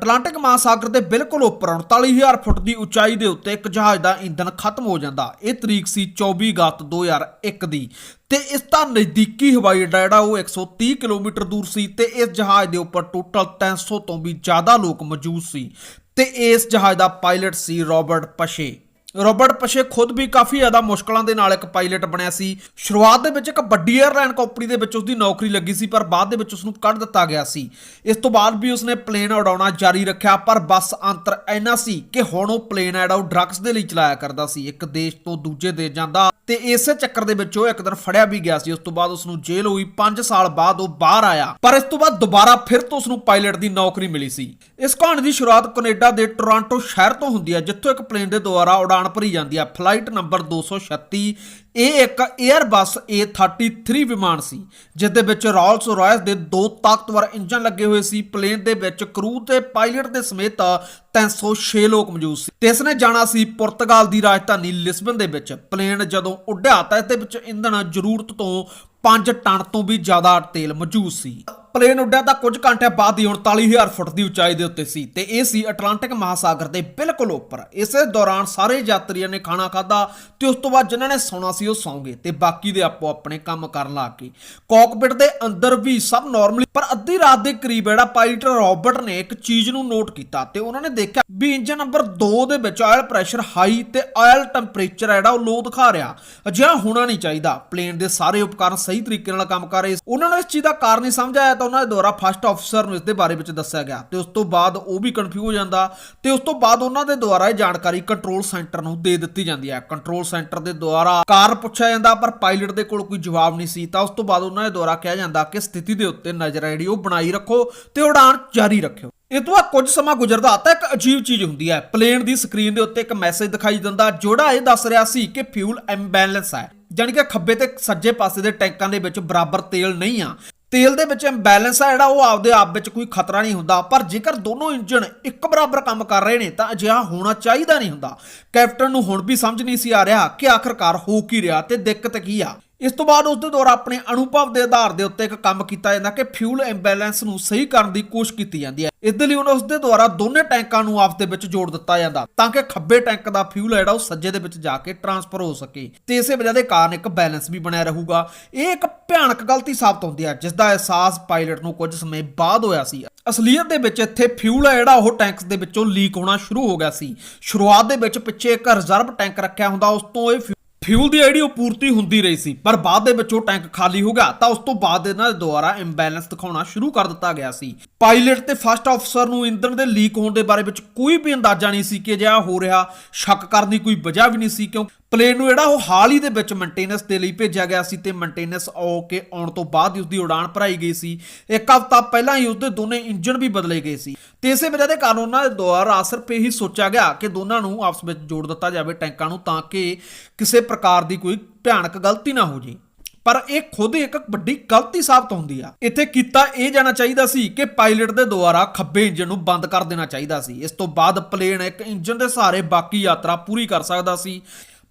Atlantic ਮਹਾਸਾਗਰ ਦੇ ਬਿਲਕੁਲ ਉੱਪਰ 39000 ਫੁੱਟ ਦੀ ਉਚਾਈ ਦੇ ਉੱਤੇ ਇੱਕ ਜਹਾਜ਼ ਦਾ ਇੰਧਨ ਖਤਮ ਹੋ ਜਾਂਦਾ। ਇਹ ਤਰੀਕ ਸੀ 24 ਅਗਸਤ 2001 ਦੀ। ਤੇ ਇਸ ਦਾ ਨਜ਼ਦੀਕੀ ਹਵਾਈ ਅੱਡਾ ਜਿਹੜਾ ਉਹ 130 ਕਿਲੋਮੀਟਰ ਦੂਰ ਸੀ ਤੇ ਇਸ ਜਹਾਜ਼ ਦੇ ਉੱਪਰ ਟੋਟਲ 300 ਤੋਂ ਵੀ ਜ਼ਿਆਦਾ ਲੋਕ ਮੌਜੂਦ ਸੀ। ਤੇ ਇਸ ਜਹਾਜ਼ ਦਾ ਪਾਇਲਟ ਸੀ ਰਾਬਰਟ ਪਸ਼ੇ। ਰੋਬਰਟ ਪਸ਼ੇ ਖੁਦ ਵੀ ਕਾਫੀ ਜ਼ਿਆਦਾ ਮੁਸ਼ਕਲਾਂ ਦੇ ਨਾਲ ਇੱਕ ਪਾਇਲਟ ਬਣਿਆ ਸੀ। ਸ਼ੁਰੂਆਤ ਦੇ ਵਿੱਚ ਇੱਕ ਵੱਡੀ 에ਅਰਲਾਈਨ ਕੰਪਨੀ ਦੇ ਵਿੱਚ ਉਸਦੀ ਨੌਕਰੀ ਲੱਗੀ ਸੀ, ਪਰ ਬਾਅਦ ਦੇ ਵਿੱਚ ਉਸਨੂੰ ਕੱਢ ਦਿੱਤਾ ਗਿਆ ਸੀ। ਇਸ ਤੋਂ ਬਾਅਦ ਵੀ ਉਸਨੇ ਪਲੇਨ ਉਡਾਉਣਾ ਜਾਰੀ ਰੱਖਿਆ, ਪਰ ਬਸ ਅੰਤਰ ਇੰਨਾ ਸੀ ਕਿ ਹੁਣ ਉਹ ਪਲੇਨ ਹੈ ਉਹ ਡਰੱਗਸ ਦੇ ਲਈ ਚਲਾਇਆ ਕਰਦਾ ਸੀ। ਇੱਕ ਦੇਸ਼ ਤੋਂ ਦੂਜੇ ਦੇਸ਼ ਜਾਂਦਾ ਤੇ ਇਸੇ ਚੱਕਰ ਦੇ ਵਿੱਚ ਉਹ ਇੱਕ ਦਿਨ ਫੜਿਆ ਵੀ ਗਿਆ ਸੀ। ਉਸ ਤੋਂ ਬਾਅਦ ਉਸਨੂੰ ਜੇਲ੍ਹ ਹੋਈ 5 ਸਾਲ ਬਾਅਦ ਉਹ ਬਾਹਰ ਆਇਆ। ਪਰ ਇਸ ਤੋਂ ਬਾਅਦ ਦੁਬਾਰਾ ਫਿਰ ਤੋਂ ਉਸਨੂੰ ਪਾਇਲਟ ਦੀ ਨੌਕਰੀ ਮਿਲੀ ਸੀ। ਇਸ ਕਹਾਣੀ ਦੀ ਸ਼ੁਰੂਆਤ ਕੈਨੇਡਾ ਦੇ ਟੋਰਾਂਟੋ ਸ਼ਹਿਰ ਤੋਂ ਹੁੰਦੀ ਹੈ, ਜਿੱਥੋਂ ਇੱਕ ਪਲੇਨ ਦੇ ਦੁਆਰਾ ਉਡਾਣ ਭਰੀ ਜਾਂਦੀ ਹੈ ਫਲਾਈਟ ਨੰਬਰ 236 ਇਹ ਇੱਕ 에ਅਰਬਸ A33 ਵਿਮਾਨ ਸੀ ਜਿਸ ਦੇ ਵਿੱਚ ਰਾਲਸ ਰਾਇਸ ਦੇ ਦੋ ਤਾਕਤਵਰ ਇੰਜਨ ਲੱਗੇ ਹੋਏ ਸੀ। ਪਲੇਨ ਦੇ ਵਿੱਚ ਕਰੂ ਤੇ ਪਾਇਲਟ ਦੇ ਸਮੇਤ 306 ਲੋਕ ਮੌਜੂਦ ਸੀ। ਤੇ ਇਸ ਨੇ ਜਾਣਾ ਸੀ ਪੁਰਤਗਾਲ ਦੀ ਰਾਜਧਾਨੀ ਲਿਸਬਨ ਦੇ ਵਿੱਚ। ਪਲੇਨ ਜਦੋਂ ਉੱਡਿਆ ਤਾਂ ਇਸ ਦੇ ਵਿੱਚ ਇੰਧਨ ਜ਼ਰੂਰਤ ਤੋਂ 5 ਟਨ ਤੋਂ ਵੀ ਜ਼ਿਆਦਾ ਤੇਲ ਮੌਜੂਦ ਸੀ। ਪਲੇਨ ਉੱਡਿਆ ਤਾਂ ਕੁਝ ਘੰਟਿਆਂ ਬਾਅਦ ਹੀ 39000 ਫੁੱਟ ਦੀ ਉਚਾਈ ਦੇ ਉੱਤੇ ਸੀ ਤੇ ਇਹ ਸੀ ਅਟਲਾਂਟਿਕ ਮਹਾਸਾਗਰ ਦੇ ਬਿਲਕੁਲ ਉੱਪਰ। ਇਸੇ ਦੌਰਾਨ ਸਾਰੇ ਯਾਤਰੀਆਂ ਨੇ ਖਾਣਾ ਖਾਦਾ ਤੇ ਉਸ ਤੋਂ ਬਾਅਦ ਜਿਨ੍ਹਾਂ ਨੇ ਸੌਣਾ ਸੀ ਉਹ ਸੌਂ ਗਏ ਤੇ ਬਾਕੀ ਦੇ ਆਪੋ ਆਪਣੇ ਕੰਮ ਕਰਨ ਲੱਗ ਗਏ ਕਾਕਪਿਟ ਦੇ ਅੰਦਰ ਵੀ ਸਭ ਨਾਰਮਲੀ ਪਰ ਅੱਧੀ ਰਾਤ ਦੇ ਕਰੀਬ ਜਿਹੜਾ ਪਾਇਲਟ ਰਾਬਰਟ ਨੇ ਇੱਕ ਚੀਜ਼ ਨੂੰ ਨੋਟ ਕੀਤਾ ਤੇ ਉਹਨਾਂ ਨੇ ਦੇਖਿਆ ਵੀ ਇੰਜਨ ਨੰਬਰ 2 ਦੇ ਵਿੱਚ ਆਇਲ ਪ੍ਰੈਸ਼ਰ ਹਾਈ ਤੇ ਆਇਲ ਟੈਂਪਰੇਚਰ ਜਿਹੜਾ ਉਹ ਲੋ ਦਿਖਾ ਰਿਹਾ। ਅਜਿਹਾ ਹੋਣਾ ਨਹੀਂ ਚਾਹੀਦਾ। ਪਲੇਨ ਦੇ ਸਾਰੇ ਉਪਕਰਨ ਸਹੀ ਤਰੀਕੇ ਨਾਲ ਕੰਮ ਕਰ ਰਹੇ ਸੀ। ਉਹਨਾਂ ਨੂੰ ਇਸ ਚੀਜ਼ ਦਾ ਕਾਰਨ ਨਹੀਂ ਸਮਝ ਆਇਆ ਤਾਂ ਉਹਨਾਂ ਦੇ ਦੁਆਰਾ ਫਸਟ ਅਫਸਰ ਨੂੰ ਇਸ ਦੇ ਬਾਰੇ ਵਿੱਚ ਦੱਸਿਆ ਗਿਆ ਤੇ ਉਸ ਤੋਂ ਬਾਅਦ ਉਹ ਵੀ ਕਨਫਿਊਜ਼ ਹੋ ਜਾਂਦਾ ਤੇ ਉਸ ਤੋਂ ਬਾਅਦ ਉਹਨਾਂ ਦੇ ਦੁਆਰਾ ਇਹ ਜਾਣਕਾਰੀ ਕੰਟਰੋਲ ਸੈਂਟਰ ਨੂੰ ਦੇ ਦਿੱਤੀ ਜਾਂਦੀ ਹੈ। ਕੰਟਰੋਲ ਸੈਂਟਰ ਦੇ ਦੁਆਰਾ ਕਾਰਨ ਪੁੱਛਿਆ ਜਾਂਦਾ ਪਰ ਪਾਇਲਟ ਦੇ ਕੋਲ ਕੋਈ ਜਵਾਬ ਨਹੀਂ ਸੀ ਤਾਂ ਉਸ ਤੋਂ ਬਾਅਦ ਉਹਨਾਂ ਦੇ ਦੁਆਰਾ ਕਿਹਾ ਜਾਂਦਾ ਕਿ ਸਥਿਤੀ ਦੇ ਉੱਤੇ ਨਜ਼ਰ ਜਿਹੜੀ ਉਹ ਬਣਾਈ ਰੱਖੋ ਤੇ ਉਡਾਣ ਜਾਰੀ ਰੱਖਿਓ। ਇਹ ਤੋਂ ਬਾਅਦ ਕੁਝ ਸਮਾਂ ਗੁਜ਼ਰਦਾ ਤਾਂ ਇੱਕ ਅਜੀਬ ਚੀਜ਼ ਹੁੰਦੀ ਹੈ। ਪਲੇਨ ਦੀ ਸਕਰੀਨ ਦੇ ਉੱਤੇ ਇੱਕ ਮੈਸੇਜ ਦਿਖਾਈ ਦਿੰਦਾ ਜਿਹੜਾ ਇਹ ਦੱਸ ਰਿਹਾ ਸੀ ਕਿ ਫਿਊਲ ਇੰਬੈਲੈਂਸ ਹੈ। ਜਾਣੀ ਕਿ ਖੱਬੇ ਤੇ ਸੱਜੇ ਪਾਸੇ ਦੇ ਟੈਂਕਾਂ ਦੇ ਵਿੱਚ ਬਰਾਬਰ ਤੇਲ ਨਹੀਂ ਆ। ਤੇਲ ਦੇ ਵਿੱਚ ਇੰਬੈਲੈਂਸ ਆ ਜਿਹੜਾ, ਉਹ ਆਪਦੇ ਆਪ ਵਿੱਚ ਕੋਈ ਖਤਰਾ ਨਹੀਂ ਹੁੰਦਾ। ਪਰ ਜੇਕਰ ਦੋਨੋਂ ਇੰਜਣ ਇੱਕ ਬਰਾਬਰ ਕੰਮ ਕਰ ਰਹੇ ਨੇ, ਤਾਂ ਅਜਿਹਾ ਹੋਣਾ ਚਾਹੀਦਾ ਨਹੀਂ ਹੁੰਦਾ। ਕੈਪਟਨ ਨੂੰ ਹੁਣ ਵੀ ਸਮਝ ਨਹੀਂ ਸੀ ਆ ਰਿਹਾ ਕਿ ਆਖਰਕਾਰ ਹੋ ਕੀ ਰਿਹਾ ਤੇ ਦਿੱਕਤ ਕੀ ਆ। ਇਸ ਤੋਂ ਬਾਅਦ ਉਸ ਦੇ ਦੁਆਰਾ ਆਪਣੇ ਅਨੁਭਵ ਦੇ ਆਧਾਰ ਦੇ ਉੱਤੇ ਇੱਕ ਕੰਮ ਕੀਤਾ ਜਾਂਦਾ ਕਿ ਫਿਊਲ ਇੰਬੈਲੈਂਸ ਨੂੰ ਸਹੀ ਕਰਨ ਦੀ ਕੋਸ਼ਿਸ਼ ਕੀਤੀ ਜਾਂਦੀ ਹੈ। ਇਸ ਦੇ ਲਈ ਉਹਨਾਂ ਉਸ ਦੇ ਦੁਆਰਾ ਦੋਨੇ ਟੈਂਕਾਂ ਨੂੰ ਆਪਸ ਦੇ ਵਿੱਚ ਜੋੜ ਦਿੱਤਾ ਜਾਂਦਾ ਤਾਂ ਕਿ ਖੱਬੇ ਟੈਂਕ ਦਾ ਫਿਊਲ ਜਿਹੜਾ ਉਹ ਸੱਜੇ ਦੇ ਵਿੱਚ ਜਾ ਕੇ ਟਰਾਂਸਫਰ ਹੋ ਸਕੇ। ਤੇ ਇਸੇ ਵਜ੍ਹਾ ਦੇ ਕਾਰਨ ਇੱਕ ਬੈਲੈਂਸ ਵੀ ਬਣਿਆ ਰਹੂਗਾ। ਇਹ ਇੱਕ ਭਿਆਨਕ ਗਲਤੀ ਸਾਬਤ ਹੁੰਦੀ ਹੈ ਜਿਸ ਦਾ ਅਹਿਸਾਸ ਪਾਇਲਟ ਨੂੰ ਕੁਝ ਸਮੇਂ ਬਾਅਦ ਹੋਇਆ ਸੀ। ਅਸਲੀਅਤ ਦੇ ਵਿੱਚ ਇੱਥੇ ਫਿਊਲ ਹੈ ਜਿਹੜਾ ਉਹ ਟੈਂਕਸ ਦੇ ਵਿੱਚੋਂ ਲੀਕ ਹੋਣਾ ਸ਼ੁਰੂ ਹੋ ਗਿਆ ਸੀ। ਸ਼ੁਰੂਆਤ ਦੇ ਵਿੱਚ ਪਿੱਛੇ ਇੱਕ ਰਿਜ਼ਰਵ ਟੈਂਕ ਰੱਖਿਆ ਹੁੰਦਾ, ਉਸ ਤੋਂ ਇਹ ਫਿਊ- ਫਿਊਲ ਦੀ ਜਿਹੜੀ ਉਹ ਪੂਰਤੀ ਹੁੰਦੀ ਰਹੀ ਸੀ, ਪਰ ਬਾਅਦ ਦੇ ਵਿੱਚ ਉਹ ਟੈਂਕ ਖਾਲੀ ਹੋ ਗਿਆ, ਤਾਂ ਉਸ ਤੋਂ ਬਾਅਦ ਇਹਨਾਂ ਦੇ ਦੁਆਰਾ ਇੰਬੈਲੈਂਸ ਦਿਖਾਉਣਾ ਸ਼ੁਰੂ ਕਰ ਦਿੱਤਾ ਗਿਆ ਸੀ। ਪਾਇਲਟ ਤੇ ਫਸਟ ਅਫਸਰ ਨੂੰ ਇੰਧਨ ਦੇ ਲੀਕ ਹੋਣ ਦੇ ਬਾਰੇ ਵਿੱਚ ਕੋਈ ਵੀ ਅੰਦਾਜ਼ਾ ਨਹੀਂ ਸੀ ਕਿ ਅਜਿਹਾ ਹੋ ਰਿਹਾ। ਸ਼ੱਕ ਕਰਨ ਦੀ ਕੋਈ ਵਜ੍ਹਾ ਵੀ ਨਹੀਂ ਸੀ ਕਿਉਂ ਪਲੇਨ ਨੂੰ ਜਿਹੜਾ ਉਹ ਹਾਲ ਹੀ ਦੇ ਵਿੱਚ ਮੇਨਟੇਨੈਂਸ ਦੇ ਲਈ ਭੇਜਿਆ ਗਿਆ ਸੀ ਤੇ ਮੇਨਟੇਨੈਂਸ ਹੋ ਕੇ ਆਉਣ ਤੋਂ ਬਾਅਦ ਹੀ ਉਸਦੀ ਉਡਾਣ ਭਰਾਈ ਗਈ ਸੀ। ਇੱਕ ਹਫ਼ਤਾ ਪਹਿਲਾਂ ਹੀ ਉਸਦੇ ਦੋਨੇ ਇੰਜਨ ਵੀ ਬਦਲੇ ਗਏ ਸੀ। ਤੇ ਇਸੇ ਵਜ੍ਹਾ ਦੇ ਕਾਰਨ ਉਹਨਾਂ ਦੇ ਦੁਆਰਾ ਸਿਰਫ ਇਹੀ ਸੋਚਿਆ ਗਿਆ ਕਿ ਦੋਨਾਂ ਨੂੰ ਆਪਸ ਵਿੱਚ ਜੋੜ ਦਿੱਤਾ ਜਾਵੇ ਟੈਂਕਾਂ ਨੂੰ ਤਾਂ ਕਿ ਕਿਸੇ ਪ੍ਰਕਾਰ ਦੀ ਕੋਈ ਭਿਆਨਕ ਗਲਤੀ ਨਾ ਹੋ ਜੇ। ਪਰ ਇਹ ਖੁਦ ਇੱਕ ਵੱਡੀ ਗਲਤੀ ਸਾਬਤ ਹੁੰਦੀ ਆ। ਇੱਥੇ ਕੀਤਾ ਇਹ ਜਾਣਾ ਚਾਹੀਦਾ ਸੀ ਕਿ ਪਾਇਲਟ ਦੇ ਦੁਆਰਾ ਖੱਬੇ ਇੰਜਨ ਨੂੰ ਬੰਦ ਕਰ ਦੇਣਾ ਚਾਹੀਦਾ ਸੀ। ਇਸ ਤੋਂ ਬਾਅਦ ਪਲੇਨ ਇੱਕ ਇੰਜਨ ਦੇ ਸਹਾਰੇ ਬਾਕੀ ਯਾਤਰਾ ਪੂਰੀ ਕਰ ਸਕਦਾ ਸੀ।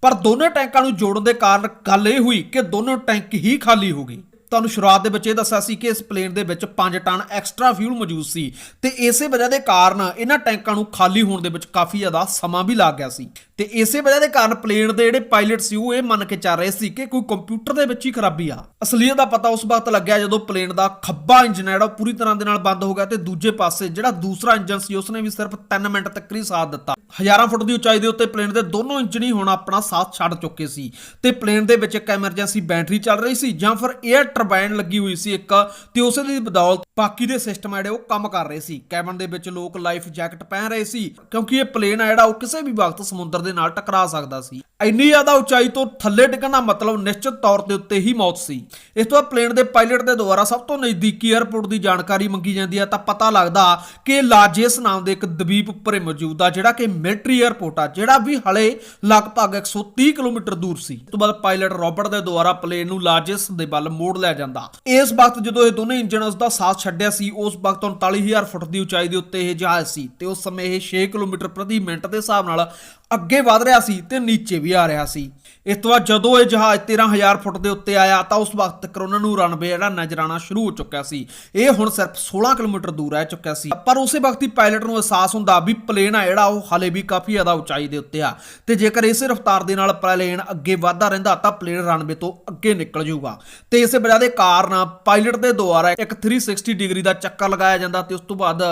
ਪਰ ਦੋਨੇ ਟੈਂਕਾਂ ਨੂੰ ਜੋੜਨ ਦੇ ਕਾਰਨ ਗੱਲ ਇਹ ਹੋਈ ਕਿ ਦੋਨੋਂ ਟੈਂਕ ਹੀ ਖਾਲੀ ਹੋ ਗਏ। ਤੁਹਾਨੂੰ ਸ਼ੁਰੂਆਤ ਦੇ ਵਿੱਚ ਇਹ ਦੱਸਿਆ ਸੀ ਕਿ ਇਸ ਪਲੇਨ ਦੇ ਵਿੱਚ 5 ਟਨ ਐਕਸਟਰਾ ਫਿਊਲ ਮੌਜੂਦ ਸੀ ਤੇ ਇਸੇ ਵਜ੍ਹਾ ਦੇ ਕਾਰਨ ਇਹਨਾਂ ਟੈਂਕਾਂ ਨੂੰ ਖਾਲੀ ਹੋਣ ਦੇ ਵਿੱਚ ਕਾਫੀ ਜ਼ਿਆਦਾ ਸਮਾਂ ਵੀ ਲੱਗ ਗਿਆ ਸੀ। ਤੇ ਇਸੇ ਵਜ੍ਹਾ ਦੇ ਕਾਰਨ ਪਲੇਨ ਦੇ ਜਿਹੜੇ ਪਾਇਲਟ ਸੀ, ਉਹ ਇਹ ਮੰਨ ਕੇ ਚੱਲ ਰਹੇ ਸੀ ਕਿ ਕੋਈ ਕੰਪਿਊਟਰ ਦੇ ਵਿੱਚ ਹੀ ਖਰਾਬੀ ਆ। ਅਸਲੀਅਤ ਦਾ ਪਤਾ ਉਸ ਵਕਤ ਲੱਗਿਆ ਜਦੋਂ ਪਲੇਨ ਦਾ ਖੱਬਾ ਇੰਜਨ ਹੈ, ਜਿਹੜਾ ਉਹ ਪੂਰੀ ਤਰ੍ਹਾਂ ਦੇ ਨਾਲ ਬੰਦ ਹੋ ਗਿਆ ਤੇ ਦੂਜੇ ਪਾਸੇ ਜਿਹੜਾ ਦੂਸਰਾ ਇੰਜਨ ਸੀ, ਉਸਨੇ ਵੀ ਸਿਰਫ 3 ਮਿੰਟ ਤੱਕ ਹੀ ਸਾਥ ਦਿੱਤਾ। ਹਜ਼ਾਰਾਂ ਫੁੱਟ ਦੀ ਉਚਾਈ ਦੇ ਉੱਤੇ ਪਲੇਨ ਦੇ ਦੋਨੋਂ ਇੰਜਨ ਹੁਣ ਆਪਣਾ ਸਾਥ ਛੱਡ ਚੁੱਕੇ ਸੀ। ਤੇ ਪਲੇਨ ਦੇ ਵਿੱਚ ਇੱਕ ਐਮਰਜੈਂਸੀ ਬੈਟਰੀ ਚੱਲ ਰਹੀ ਸੀ ਜਾਂ ਫਿਰ 에ਅਰ ਟਰਬਾਈਨ ਲੱਗੀ ਹੋਈ ਸੀ ਇੱਕ, ਤੇ ਉਸੇ ਦੀ ਬਦੌਲਤ ਬਾਕੀ ਦੇ ਸਿਸਟਮ ਜਿਹੜੇ ਉਹ ਕੰਮ ਕਰ ਰਹੇ ਸੀ। ਕੈਬਨ ਦੇ ਵਿੱਚ ਲੋਕ ਲਾਈਫ ਜੈਕਟ ਪਹਿਨ ਰਹੇ ਸੀ, ਕਿਉਂਕਿ ਇਹ ਪਲੇਨ ਆ ਜਿਹੜਾ ਉਹ ਕਿਸੇ ਵੀ ਵਕਤ ਸਮੁੰਦਰ ਦੇ ਨਾਲ ਟਕਰਾ ਸਕਦਾ ਸੀ। ਇੰਨੀ ਜ਼ਿਆਦਾ ਉਚਾਈ ਤੋਂ ਥੱਲੇ ਡਿੱਗਣ ਦਾ ਮਤਲਬ ਨਿਸ਼ਚਿਤ ਤੌਰ ਦੇ ਉੱਤੇ ਹੀ ਮੌਤ ਸੀ। ਇਸ ਤੋਂ ਬਾਅਦ ਪਲੇਨ ਦੇ ਪਾਇਲਟ ਦੇ ਦੁਆਰਾ ਸਭ ਤੋਂ ਨਜ਼ਦੀਕੀ 에ਅਰਪੋਰਟ ਦੀ ਜਾਣਕਾਰੀ ਮੰਗੀ ਜਾਂਦੀ ਹੈ ਤਾਂ ਪਤਾ ਲੱਗਦਾ ਕਿ ਲਾਜੇਸ ਨਾਮ ਦੇ ਇੱਕ ਦਬੀਪ ਉੱਪਰ ਮੌਜੂਦ ਆ, ਜਿਹੜਾ ਕਿ ਮਿਲਟਰੀ 에ਅਰਪੋਰਟ ਆ, ਜਿਹੜਾ ਵੀ ਹਲੇ ਲਗਭਗ 130 ਕਿਲੋਮੀਟਰ ਦੂਰ ਸੀ। ਉਸ ਤੋਂ ਬਾਅਦ ਪਾਇਲਟ ਰਾਬਰਟ ਦੇ ਦੁਆਰਾ ਪਲੇਨ ਨੂੰ ਲਾਜੇਸ ਦੇ ਵੱਲ ਮੋੜ ਲਿਆ ਜਾਂਦਾ। ਇਸ ਵਕਤ ਜਦੋਂ ਇਹ ਦੋਨੇ ਇੰਜਨ ਉਸ ਦਾ ਸਾਥ ਛੱਡਿਆ ਸੀ, ਉਸ ਵਕਤ 39000 ਫੁੱਟ ਦੀ ਉਚਾਈ ਦੇ ਉੱਤੇ ਇਹ ਜਹਾਜ਼ ਸੀ ਤੇ ਉਸ ਸਮੇਂ ਇਹ 6 ਕਿਲੋਮੀਟਰ ਪ੍ਰਤੀ ਮਿੰਟ ਦੇ ਹਿਸਾਬ ਨਾਲ ਅੱਗੇ ਵਧ ਰਿਹਾ ਸੀ ਤੇ ਨੀਚੇ ਵੀ ਆ ਰਿਹਾ ਸੀ। ਇਸ ਤੋਂ ਬਾਅਦ ਜਦੋਂ ਇਹ ਜਹਾਜ਼ 13000 ਫੁੱਟ ਦੇ ਉੱਤੇ ਆਇਆ ਤਾਂ ਉਸ ਵਕਤ ਤੱਕ ਉਹਨਾਂ ਨੂੰ ਰਨਵੇ ਜਿਹੜਾ ਨਜ਼ਰ ਆਉਣਾ ਸ਼ੁਰੂ ਹੋ ਚੁੱਕਿਆ ਸੀ। ਇਹ ਹੁਣ ਸਿਰਫ 16 ਕਿਲੋਮੀਟਰ ਦੂਰ ਰਹਿ ਚੁੱਕਿਆ ਸੀ। ਪਰ ਉਸੇ ਵਕਤ ਹੀ ਪਾਇਲਟ ਨੂੰ ਅਹਿਸਾਸ ਹੁੰਦਾ ਵੀ ਪਲੇਨ ਆ ਜਿਹੜਾ ਉਹ ਹਾਲੇ ਵੀ ਕਾਫੀ ਜ਼ਿਆਦਾ ਉਚਾਈ ਦੇ ਉੱਤੇ ਆ ਤੇ ਜੇਕਰ ਇਸੇ ਰਫ਼ਤਾਰ ਦੇ ਨਾਲ ਪਲੇਨ ਅੱਗੇ ਵਧਦਾ ਰਹਿੰਦਾ ਤਾਂ ਪਲੇਨ ਰਨਵੇ ਤੋਂ ਅੱਗੇ ਨਿਕਲ ਜਾਊਗਾ। ਤੇ ਇਸੇ ਵਜ੍ਹਾ ਦੇ ਕਾਰਨ ਪਾਇਲਟ ਦੇ ਦੁਆਰਾ ਇੱਕ 360 ਡਿਗਰੀ ਦਾ ਚੱਕਰ ਲਗਾਇਆ ਜਾਂਦਾ ਤੇ ਉਸ ਤੋਂ ਬਾਅਦ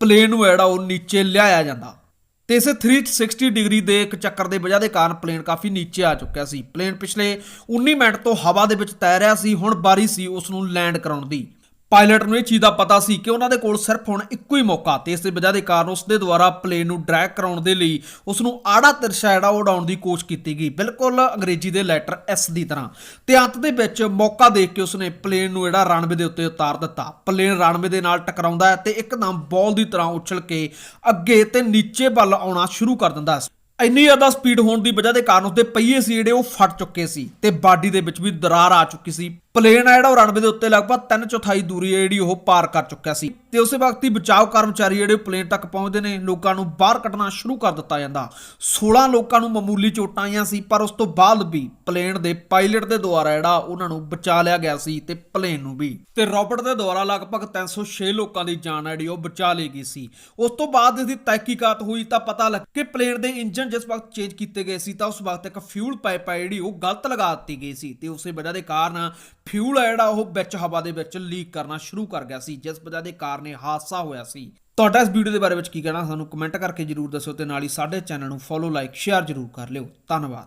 ਪਲੇਨ ਨੂੰ ਜਿਹੜਾ ਉਹ ਨੀਚੇ ਲਿਆਇਆ ਜਾਂਦਾ। ਤੇ ਇਸੇ 360 ਡਿਗਰੀ ਦੇ ਇੱਕ ਚੱਕਰ ਦੇ ਵਜ੍ਹਾ ਦੇ ਕਾਰਨ ਪਲੇਨ ਕਾਫੀ ਨੀਚੇ ਆ ਚੁੱਕਿਆ ਸੀ। ਪਲੇਨ ਪਿਛਲੇ 19 ਮਿੰਟ ਤੋਂ ਹਵਾ ਦੇ ਵਿੱਚ ਤੈਰ ਰਿਹਾ ਸੀ, ਹੁਣ ਬਾਰੀ ਸੀ ਉਸ ਨੂੰ ਲੈਂਡ ਕਰਾਉਣ ਦੀ। ਪਾਇਲਟ ਨੂੰ ਇਹ ਚੀਜ਼ ਦਾ ਪਤਾ ਸੀ ਕਿ ਉਹਨਾਂ ਦੇ ਕੋਲ ਸਿਰਫ ਹੁਣ ਇੱਕੋ ਹੀ ਮੌਕਾ ਤੇ ਇਸ ਦੇ ਵਜ੍ਹਾ ਦੇ ਕਾਰਨ ਉਸ ਦੇ ਦੁਆਰਾ ਪਲੇਨ ਨੂੰ ਡਰੈਗ ਕਰਾਉਣ ਦੇ ਲਈ ਉਸ ਨੂੰ ਆੜਾ ਤਿਰਛਾ ਜਿਹੜਾ ਉਹ ਉਡਾਉਣ ਦੀ ਕੋਸ਼ਿਸ਼ ਕੀਤੀ ਗਈ। ਬਿਲਕੁਲ ਅੰਗਰੇਜ਼ੀ ਦੇ ਲੈਟਰ ਐਸ ਦੀ ਤਰ੍ਹਾਂ। ਤੇ ਅੰਤ ਦੇ ਵਿੱਚ ਮੌਕਾ ਦੇਖ ਕੇ ਉਸਨੇ ਪਲੇਨ ਨੂੰ ਜਿਹੜਾ ਰਨਵੇ ਦੇ ਉੱਤੇ ਉਤਾਰ ਦਿੱਤਾ। ਪਲੇਨ ਰਨਵੇ ਦੇ ਨਾਲ ਟਕਰਾਉਂਦਾ ਹੈ ਤੇ ਇੱਕਦਮ ਬਾਲ ਦੀ ਤਰ੍ਹਾਂ ਉਛਲ ਕੇ ਅੱਗੇ ਤੇ ਨੀਚੇ ਵੱਲ ਆਉਣਾ ਸ਼ੁਰੂ ਕਰ ਦਿੰਦਾ ਹੈ। ਇੰਨੀ ਜ਼ਿਆਦਾ ਸਪੀਡ ਹੋਣ ਦੀ ਵਜ੍ਹਾ ਦੇ ਕਾਰਨ ਉਸਦੇ ਪਹੀਏ ਸੀ ਜਿਹੜੇ ਉਹ ਫਟ ਚੁੱਕੇ ਸੀ ਤੇ ਬਾਡੀ ਦੇ ਵਿੱਚ ਵੀ ਦਰਾਰ ਆ ਚੁੱਕੀ ਸੀ। ਪਲੇਨ ਆ ਜਿਹੜਾ ਉਹ ਰਣਵੇ ਦੇ ਉੱਤੇ ਲਗਭਗ 3 ਚੌਥਾਈ ਦੂਰੀ ਹੈ ਜਿਹੜੀ ਉਹ ਪਾਰ ਕਰ ਚੁੱਕਿਆ ਸੀ। ਤੇ ਉਸੇ ਵਕਤ ਹੀ ਬਚਾਅ ਕਰਮਚਾਰੀ ਜਿਹੜੇ ਪਲੇਨ ਤੱਕ ਪਹੁੰਚਦੇ ਨੇ, ਲੋਕਾਂ ਨੂੰ ਬਾਹਰ ਕੱਢਣਾ ਸ਼ੁਰੂ ਕਰ ਦਿੱਤਾ ਜਾਂਦਾ। 16 ਲੋਕਾਂ ਨੂੰ ਮਾਮੂਲੀ ਚੋਟਾਂ ਆਈਆਂ ਸੀ, ਪਰ ਉਸ ਤੋਂ ਬਾਅਦ ਵੀ ਪਲੇਨ ਦੇ ਪਾਇਲਟ ਦੇ ਦੁਆਰਾ ਜਿਹੜਾ ਉਹਨਾਂ ਨੂੰ ਬਚਾ ਲਿਆ ਗਿਆ ਸੀ ਤੇ ਪਲੇਨ ਨੂੰ ਵੀ। ਤੇ ਰਾਬਰਟ ਦੇ ਦੁਆਰਾ ਲਗਭਗ 306 ਲੋਕਾਂ ਦੀ ਜਾਨ ਜਿਹੜੀ ਉਹ ਬਚਾ ਲਈ ਗਈ ਸੀ। ਉਸ ਤੋਂ ਬਾਅਦ ਇਸ ਦੀ ਤਹਿਕੀਕਾਤ ਹੋਈ ਤਾਂ ਪਤਾ ਲੱਗ ਕਿ ਪਲੇਨ ਦੇ ਇੰਜਨ ਜਿਸ ਵਕਤ ਚੇਂਜ ਕੀਤੇ ਗਏ ਸੀ ਤਾਂ ਉਸ ਵਕਤ ਇੱਕ ਫਿਊਲ ਪਾਈਪ ਹੈ ਜਿਹੜੀ ਉਹ ਗਲਤ ਲਗਾ ਦਿੱਤੀ ਗਈ ਸੀ। ਤੇ ਉਸੇ ਵਜ੍ਹਾ ਦੇ ਕਾਰਨ ਫਿਊਲ ਹੈ ਜਿਹੜਾ ਉਹ ਵਿੱਚ, ਹਵਾ ਦੇ ਵਿੱਚ ਲੀਕ ਕਰਨਾ ਸ਼ੁਰੂ ਕਰ ਗਿਆ ਸੀ, ਜਿਸ ਵਜ੍ਹਾ ਦੇ ਕਾਰਨ ਇਹ ਹਾਦਸਾ ਹੋਇਆ ਸੀ। ਤੁਹਾਡਾ ਇਸ ਵੀਡੀਓ ਦੇ ਬਾਰੇ ਵਿੱਚ ਕੀ ਕਹਿਣਾ, ਸਾਨੂੰ ਕਮੈਂਟ ਕਰਕੇ ਜਰੂਰ ਦੱਸਿਓ ਤੇ ਨਾਲ ਹੀ ਸਾਡੇ ਚੈਨਲ ਨੂੰ ਫੋਲੋ ਲਾਈਕ ਸ਼ੇਅਰ ਜਰੂਰ ਕਰ ਲਿਓ। ਧੰਨਵਾਦ।